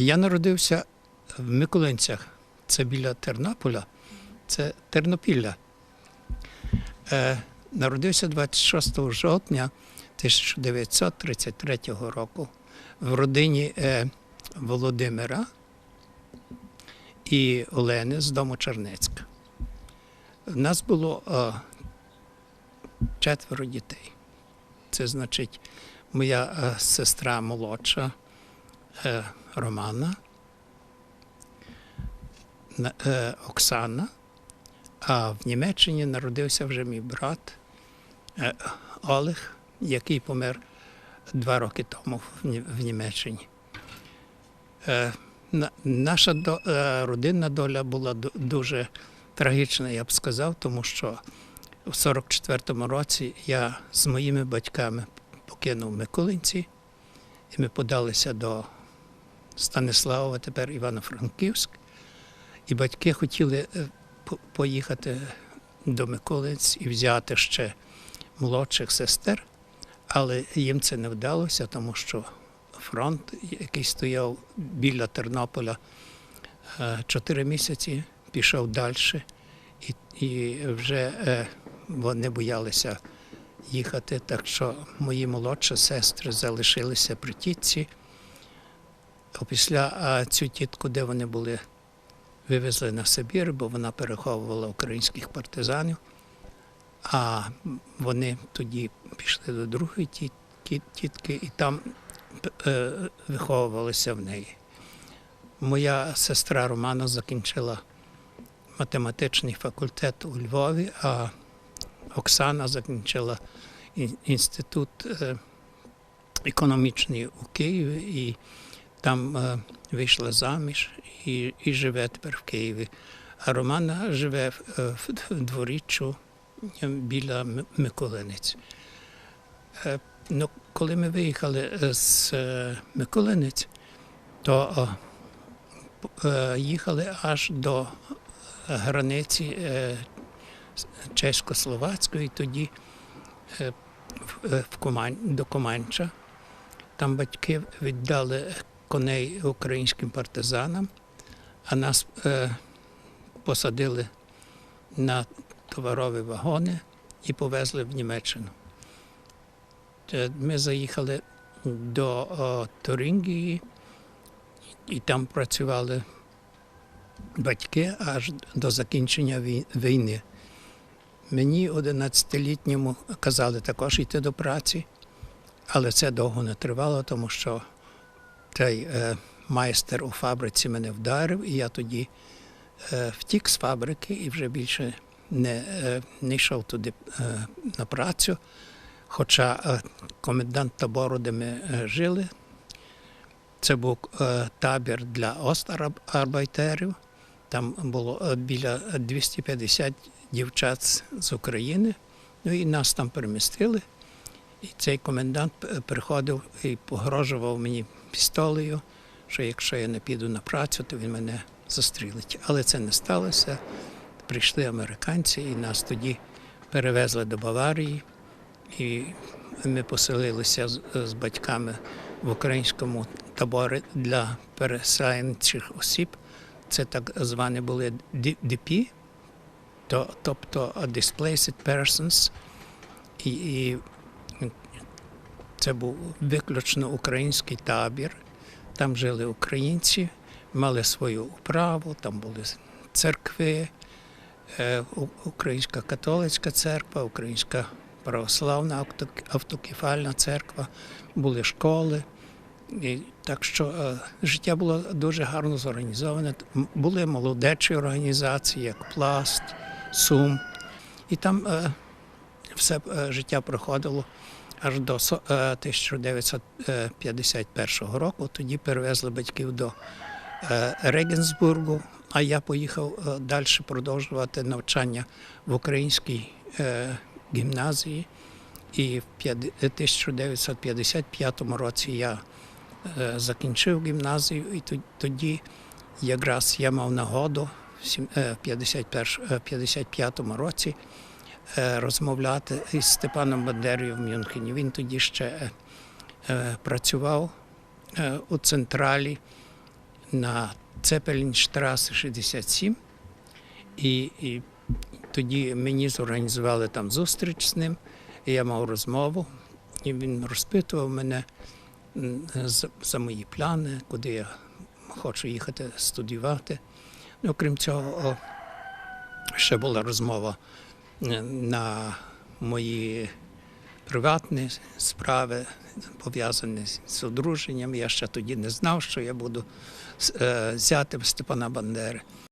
Я народився в Миколинцях, це біля Тернополя, це Тернопілля. Е, народився 26 жовтня 1933 року в родині е, Володимира і Олени з дому Чернецька. У нас було е, четверо дітей. Це значить, моя сестра молодша Романа, е, Оксана, а в Німеччині народився вже мій брат е, Олег, який помер два роки тому в Німеччині. Е, Наша родинна доля була дуже трагічна, я б сказав, тому що у 44-му році я з моїми батьками покинув Миколинці, і ми подалися до Станиславова, тепер Івано-Франківськ. І батьки хотіли е, поїхати до Миколинць і взяти ще молодших сестер, але їм це не вдалося, тому що фронт, який стояв біля Тернополя е, чотири місяці, пішов далі, і, і вже е, вони боялися їхати. Так що мої молодші сестри залишилися при тітці. Опісля а, цю тітку, де вони були, вивезли на Сибір, бо вона переховувала українських партизанів. А вони тоді пішли до другої ті- ті- тітки і там е, виховувалися в неї. Моя сестра Романа закінчила математичний факультет у Львові, а Оксана закінчила інститут е, економічний у Києві і там е, вийшла заміж і, і живе тепер в Києві. А Романа живе в, е, дворіччю е, біля Миколинець. Е, Ну, коли ми виїхали е, з е, Миколинець, то е, е, їхали аж до границі е, чесько-словацької, тоді е, е, в Кумань, до Команча. Там батьки віддали коней українським партизанам, а нас е, посадили на товарові вагони і повезли в Німеччину. Е, Ми заїхали до о, Турінгії, і там працювали батьки аж до закінчення війни. Мені 11-літньому казали також йти до праці, але це довго не тривало, тому що цей е, майстер у фабриці мене вдарив, і я тоді е, втік з фабрики і вже більше не, е, не йшов туди на працю. Хоча комендант табору, де ми жили, це був табір для остарбайтерів. Там було біля 250 дівчат з України. Ну і нас там перемістили. І цей комендант приходив і погрожував мені пістолею, що якщо я не піду на працю, то він мене застрілить. Але це не сталося. Прийшли американці і нас тоді перевезли до Баварії. І ми поселилися з, батьками в українському таборі для переселенчих осіб. Це так звані були ДП, то, тобто Displaced Persons. І це був виключно український табір. Там жили українці, мали свою управу, там були церкви, е, Українська католицька церква, Українська православна авто- автокефальна церква, були школи. І так що е, життя було дуже гарно зорганізоване. Були молодечі організації, як Пласт, Сум. І там е, все життя проходило аж до е, 1951 року. Тоді перевезли батьків до е, Регенсбургу, а я поїхав е, далі продовжувати навчання в українській е, гімназії. І в 1955 році я е, закінчив гімназію, і тоді якраз я мав нагоду в сім- е, в 51 е, 55 році е, розмовляти із Степаном Бандерою в Мюнхені. Він тоді ще е, е, працював е, у централі на Цепелінштрас 67. І, і тоді мені зорганізували там зустріч з ним, і я мав розмову, і він розпитував мене за, за мої плани, куди я хочу їхати студіювати. Ну, крім цього, ще була розмова е, на мої приватні справи, пов'язані з одруженням. Я ще тоді не знав, що я буду е, зятем Степана Бандери.